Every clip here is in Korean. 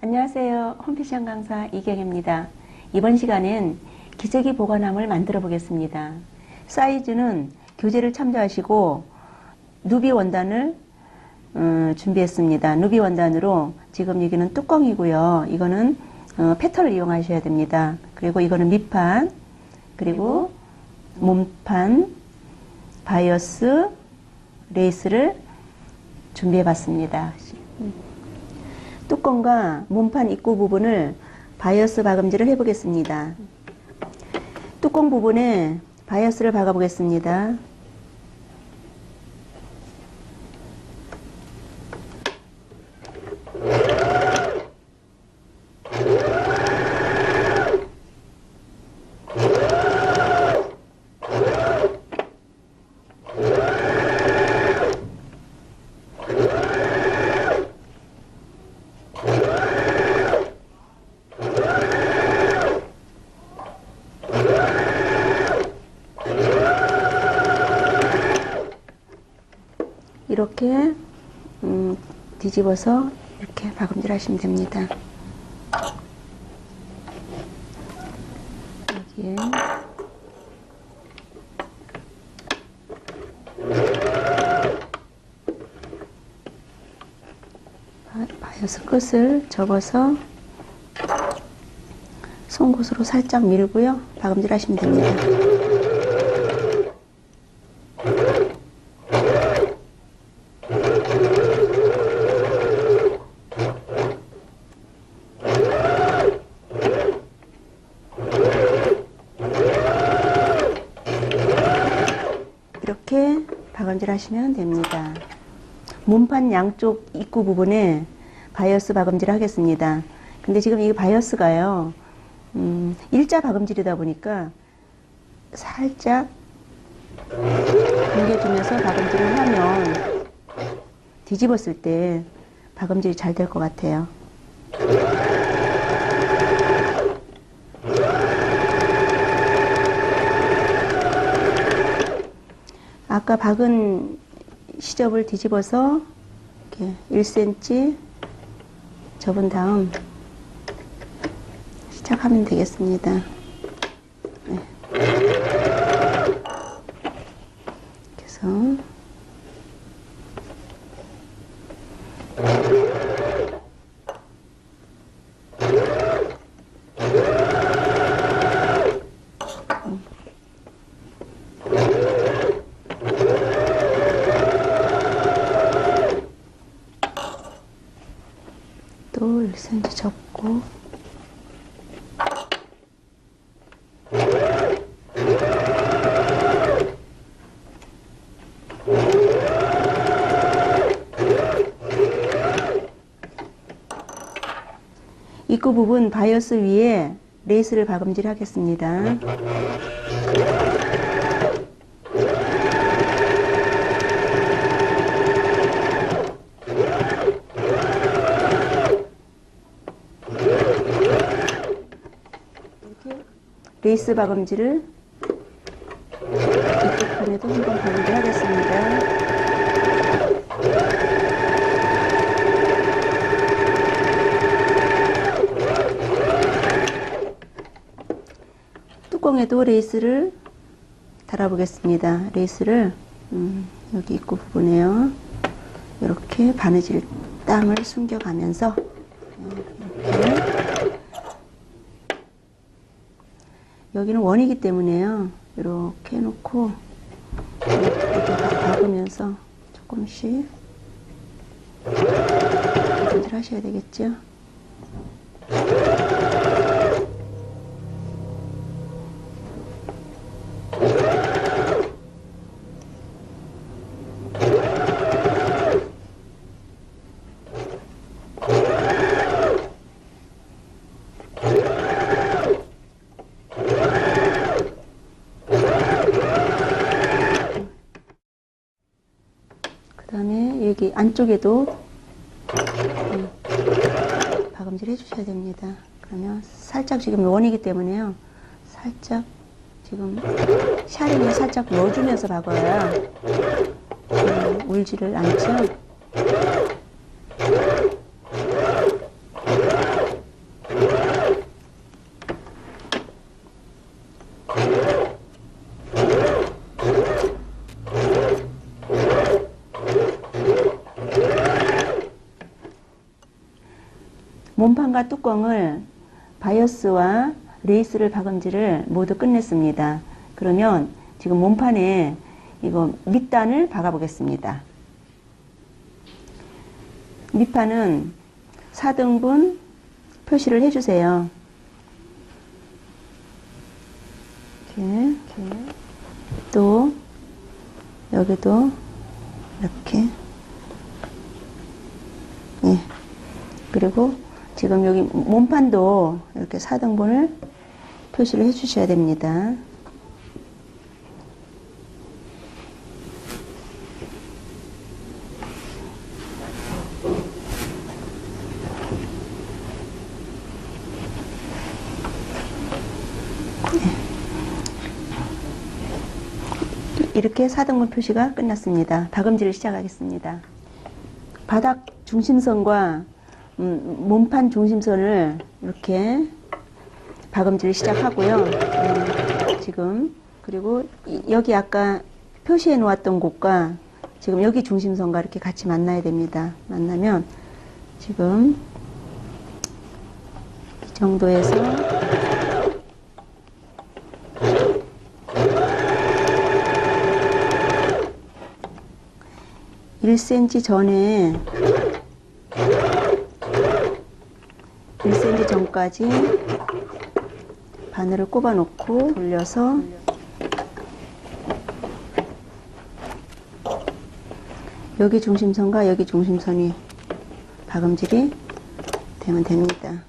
안녕하세요. 홈패션 강사 이경입니다. 이번 시간엔 기저귀 보관함을 만들어 보겠습니다. 사이즈는 교재를 참조하시고 누비 원단을 어, 준비했습니다. 누비 원단으로 지금 여기는 뚜껑이고요. 이거는 어, 패턴을 이용하셔야 됩니다. 그리고 이거는 밑판, 그리고 몸판, 바이어스, 레이스를 준비해 봤습니다. 뚜껑과 몸판 입구 부분을 바이어스 박음질을 해보겠습니다. 뚜껑 부분에 바이어스를 박아보겠습니다. 이렇게 음, 뒤집어서 이렇게 박음질 하시면 됩니다. 여기에 바- 바이어스 끝을 접어서 송곳으로 살짝 밀고요. 박음질 하시면 됩니다. 이렇게 박음질 하시면 됩니다. 몸판 양쪽 입구 부분에 바이어스 박음질 하겠습니다. 근데 지금 이 바이어스가요, 음, 일자 박음질이다 보니까 살짝 당겨주면서 박음질을 하면 뒤집었을 때 박음질이 잘 될 것 같아요. 아까 박은 시접을 뒤집어서 이렇게 1cm 접은 다음 시작하면 되겠습니다. 네. 그래서 또 1cm 접고 입구 부분 바이어스 위에 레이스를 박음질 하겠습니다. 레이스 박음질을 이쪽 편에도 한번 박음질 하겠습니다. 뚜껑에도 레이스를 달아보겠습니다. 레이스를 음, 여기 입구 부분에요. 이렇게 바느질 땀을 숨겨가면서 이렇게 여기는 원이기 때문에요. 이렇게 해놓고 이렇게 박으면서 조금씩 바느질 하셔야 되겠죠. 여기 안쪽에도 음, 박음질 해주셔야 됩니다. 그러면 살짝 지금 원이기 때문에요. 살짝 지금 샤링을 살짝 넣어주면서 박아야 음, 울지를 않죠. 몸판과 뚜껑을 바이어스와 레이스를 박음질을 모두 끝냈습니다. 그러면 지금 몸판에 이거 밑단을 박아 보겠습니다. 밑판은 4등분 표시를 해주세요. 이렇게, 이렇게. 또 여기도 이렇게 예. 그리고 지금 여기 몸판도 이렇게 4등분을 표시를 해 주셔야 됩니다. 이렇게 4등분 표시가 끝났습니다. 박음질을 시작하겠습니다. 바닥 중심선과 음, 몸판 중심선을 이렇게 박음질을 시작하고요. 음, 지금 그리고 이- 여기 아까 표시해 놓았던 곳과 지금 여기 중심선과 이렇게 같이 만나야 됩니다. 만나면 지금 이 정도에서 1cm 전에 1cm 전까지 바늘을 꼽아 놓고 돌려서 여기 중심선과 여기 중심선이 박음질이 되면 됩니다.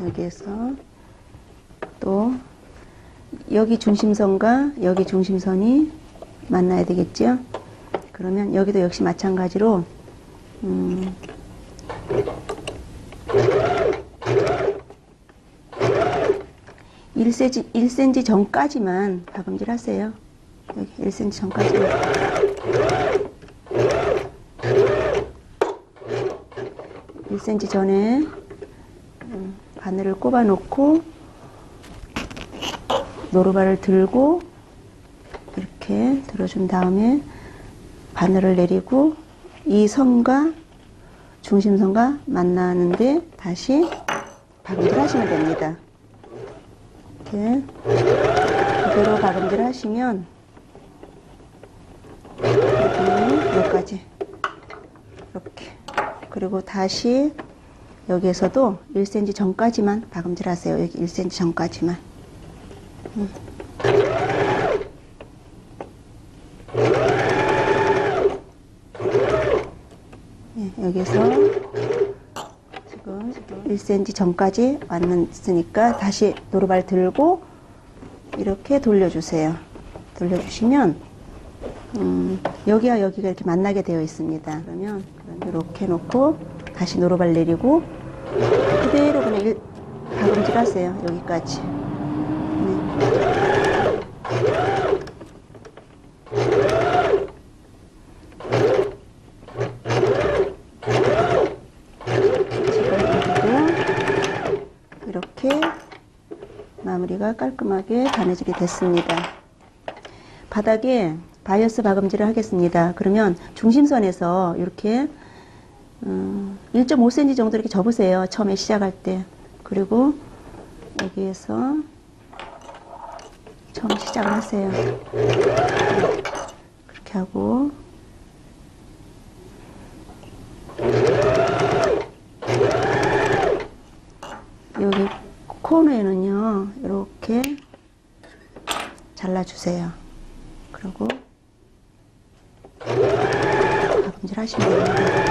여기에서 또 여기 중심선과 여기 중심선이 만나야 되겠죠? 그러면 여기도 역시 마찬가지로 음, 일 c m 1cm 전까지만 박음질 하세요. 여기 1cm 전까지만. 일 c m 전에 바늘을 꼽아 놓고 노루발을 들고 이렇게 들어준 다음에 바늘을 내리고 이 선과 중심선과 만나는데 다시 박음질 하시면 됩니다. 이렇게 그대로 박음질 하시면 여기 여기까지 이렇게 그리고 다시 여기에서도 1cm 전까지만 박음질 하세요. 여기 1cm 전까지만. 음. 예, 여기서 지금 1cm 전까지 왔으니까 다시 노루발 들고 이렇게 돌려주세요. 돌려주시면 음, 여기와 여기가 이렇게 만나게 되어 있습니다. 그러면 이렇게 놓고 다시 노루발 내리고 그대로 그냥 일, 박음질 하세요. 여기까지. 네. 지금 여기도 이렇게 마무리가 깔끔하게 바느질이 됐습니다. 바닥에 바이어스 박음질을 하겠습니다. 그러면 중심선에서 이렇게 음, 1.5cm 정도 이렇게 접으세요. 처음에 시작할 때. 그리고 여기에서 처음 시작을 하세요. 그렇게 하고 여기 코너에는요. 잘라주세요. 그리고 박음질 하시면 됩니다.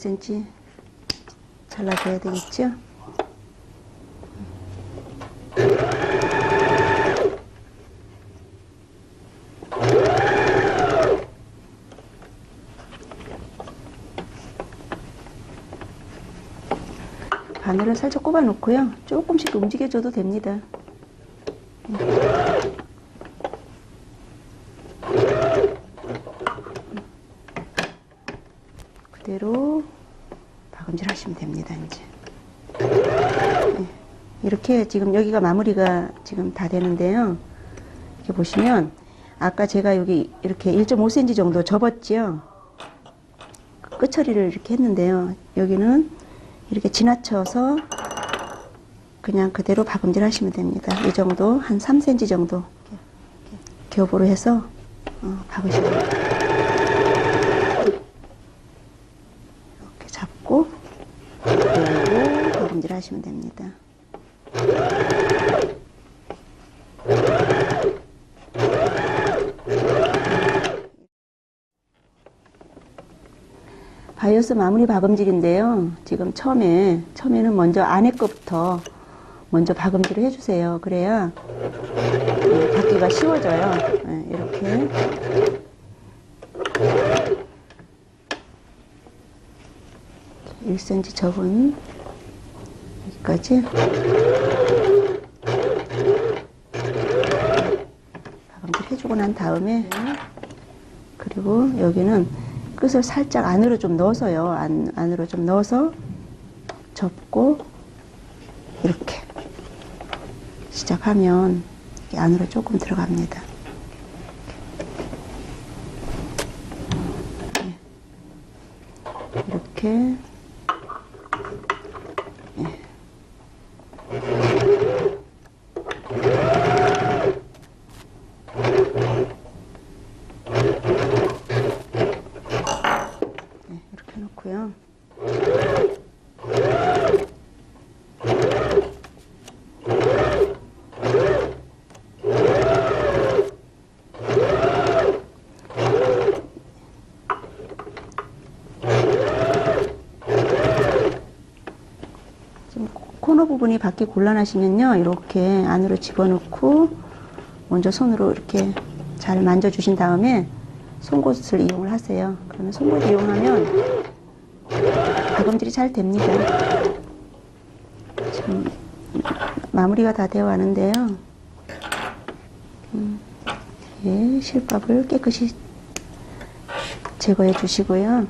1cm 잘라줘야 되겠죠? 바늘을 살짝 꼽아 놓고요. 조금씩 움직여줘도 됩니다. 이렇게 지금 여기가 마무리가 지금 다 되는데요. 이렇게 보시면 아까 제가 여기 이렇게 1.5cm 정도 접었지요. 끝 처리를 이렇게 했는데요. 여기는 이렇게 지나쳐서 그냥 그대로 박음질 하시면 됩니다. 이 정도 한 3cm 정도 겹으로 해서 어, 박으시면 됩니다. 이렇게 잡고 박음질 하시면 됩니다. 바이오스 마무리 박음질인데요. 지금 처음에, 처음에는 먼저 안에 거부터 먼저 박음질을 해주세요. 그래야 네, 닫기가 쉬워져요. 네, 이렇게. 일 c m 접은 여기까지 박음질 해주고 난 다음에 그리고 여기는 끝을 살짝 안으로 좀 넣어서요. 안, 안으로 좀 넣어서 접고 이렇게 시작하면 안으로 조금 들어갑니다. 이렇게 예. 네, 이렇게 해놓고요. 지금 코너 부분이 받기 곤란하시면요. 이렇게 안으로 집어넣고 먼저 손으로 이렇게 잘 만져주신 다음에 송곳을 이용을 하세요. 그러면 송곳 이용하면 박음질이 잘 됩니다. 지금 마무리가 다 되어 가는데요. 음, 예, 실밥을 깨끗이 제거해 주시고요.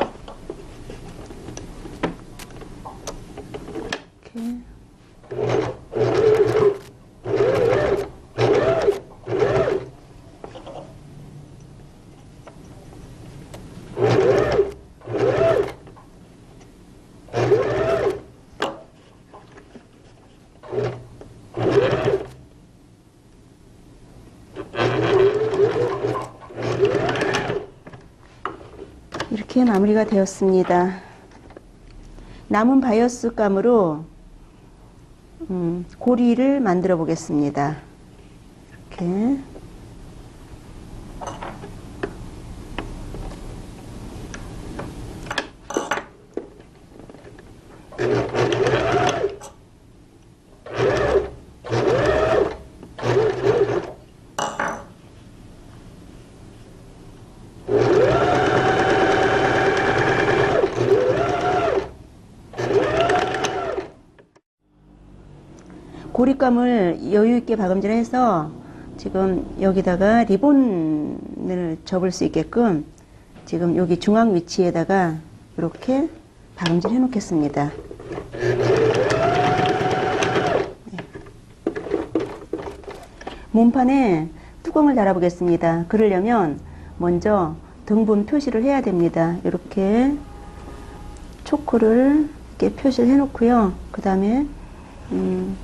이렇게 마무리가 되었습니다. 남은 바이오스 감으로 음, 고리를 만들어 보겠습니다. 이렇게 고립감을 여유 있게 박음질 해서 지금 여기다가 리본을 접을 수 있게끔 지금 여기 중앙 위치에다가 이렇게 박음질 해 놓겠습니다. 몸판에 뚜껑을 달아 보겠습니다. 그러려면 먼저 등분 표시를 해야 됩니다. 이렇게 초크를 이렇게 표시를 해 놓고요. 그 다음에 음,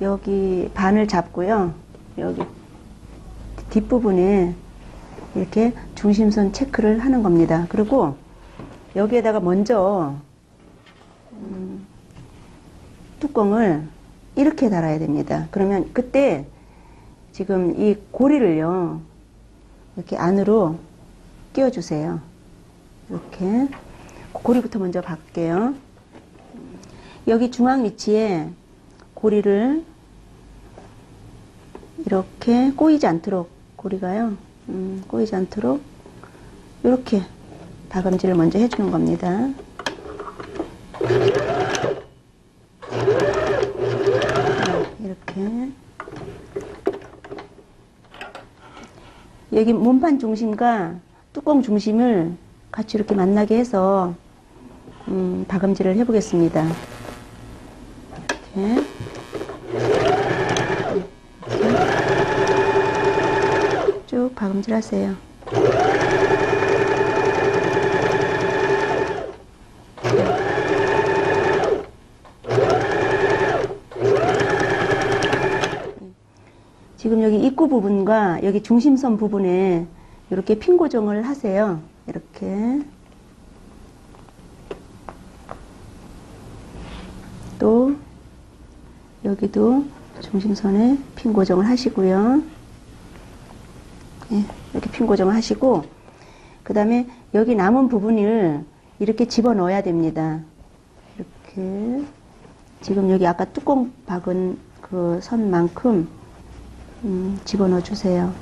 여기 반을 잡고요. 여기 뒷부분에 이렇게 중심선 체크를 하는 겁니다. 그리고 여기에다가 먼저 음, 뚜껑을 이렇게 달아야 됩니다. 그러면 그때 지금 이 고리를요 이렇게 안으로 끼워주세요. 이렇게 고리부터 먼저 박게요. 여기 중앙 위치에 고리를 이렇게 꼬이지 않도록 고리가요 음, 꼬이지 않도록 이렇게 다금질을 먼저 해주는 겁니다. 네, 이렇게. 여기 몸판 중심과 뚜껑 중심을 같이 이렇게 만나게 해서 음, 다금질을 해보겠습니다. 쭉 박음질 하세요. 지금 여기 입구 부분과 여기 중심선 부분에 이렇게 핀 고정을 하세요. 이렇게. 또 여기도 중심선에 핀 고정을 하시고요. 예, 이렇게 핀 고정을 하시고 그 다음에 여기 남은 부분을 이렇게 집어 넣어야 됩니다. 이렇게 지금 여기 아까 뚜껑 박은 그 선만큼 음, 집어넣어 주세요.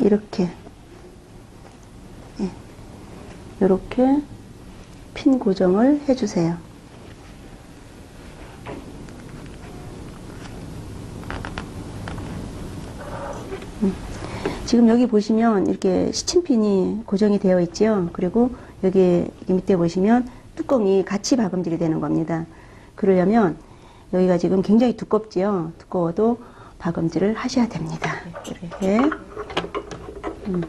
이렇게 예, 이렇게 핀 고정을 해주세요. 음, 지금 여기 보시면 이렇게 시침핀이 고정이 되어 있죠. 그리고 여기 밑에 보시면 뚜껑이 같이 박음질이 되는 겁니다. 그러려면 여기가 지금 굉장히 두껍지요. 두꺼워도 박음질을 하셔야 됩니다. 이렇게. 음.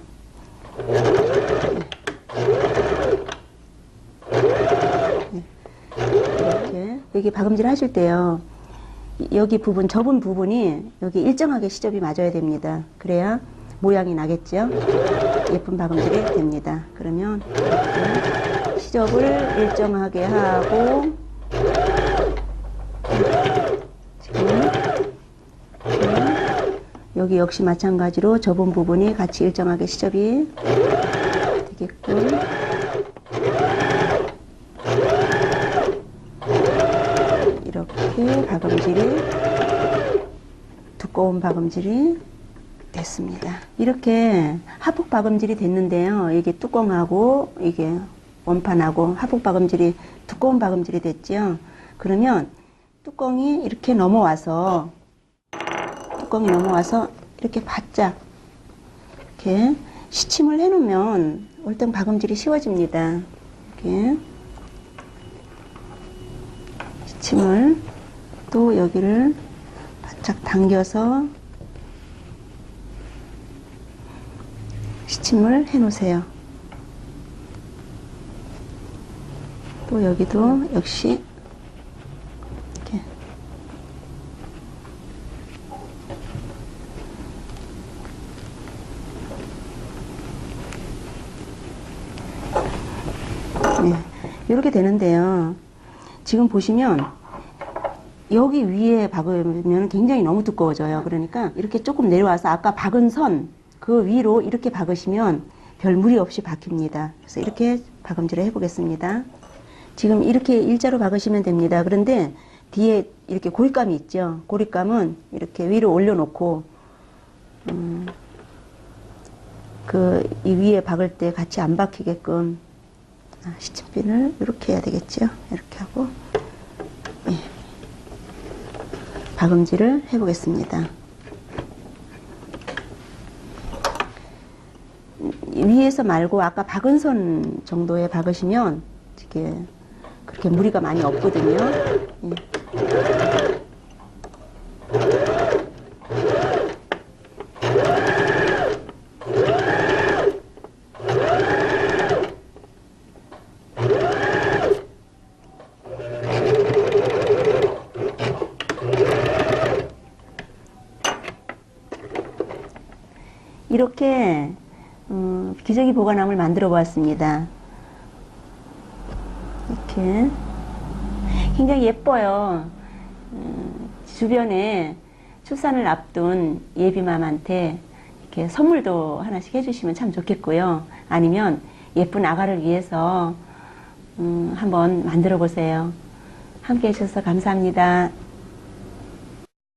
네. 여기 박음질 하실 때요. 여기 부분 접은 부분이 여기 일정하게 시접이 맞아야 됩니다. 그래야 모양이 나겠죠. 예쁜 박음질이 됩니다. 그러면 시접을 일정하게 하고 지금 여기 역시 마찬가지로 접은 부분이 같이 일정하게 시접이 되게끔 이렇게 박음질이 두꺼운 박음질이 됐습니다. 이렇게 하폭 박음질이 됐는데요. 이게 뚜껑하고 이게 원판하고 하폭 박음질이 두꺼운 박음질이 됐죠. 그러면 뚜껑이 이렇게 넘어와서 뚜껑이 넘어와서 이렇게 바짝 이렇게 시침을 해놓으면 월등 박음질이 쉬워집니다. 이렇게 시침을 또 여기를 바짝 당겨서 시침을 해 놓으세요. 또 여기도 역시 이렇게 네, 이렇게 되는데요. 지금 보시면 여기 위에 박으면 굉장히 너무 두꺼워져요. 그러니까 이렇게 조금 내려와서 아까 박은 선 그 위로 이렇게 박으시면 별 무리 없이 박힙니다. 그래서 이렇게 박음질을 해보겠습니다. 지금 이렇게 일자로 박으시면 됩니다. 그런데 뒤에 이렇게 고립감이 있죠. 고립감은 이렇게 위로 올려놓고 음, 그 이 위에 박을 때 같이 안 박히게끔 아, 시침핀을 이렇게 해야 되겠죠. 이렇게 하고 예. 박음질을 해보겠습니다. 위에서 말고 아까 박은 선 정도에 박으시면 이게 그렇게 무리가 많이 없거든요. 예. 이렇게 음, 기저귀 보관함을 만들어 보았습니다. 이렇게 굉장히 예뻐요. 음, 주변에 출산을 앞둔 예비맘한테 이렇게 선물도 하나씩 해주시면 참 좋겠고요. 아니면 예쁜 아가를 위해서 음, 한번 만들어 보세요. 함께 해주셔서 감사합니다.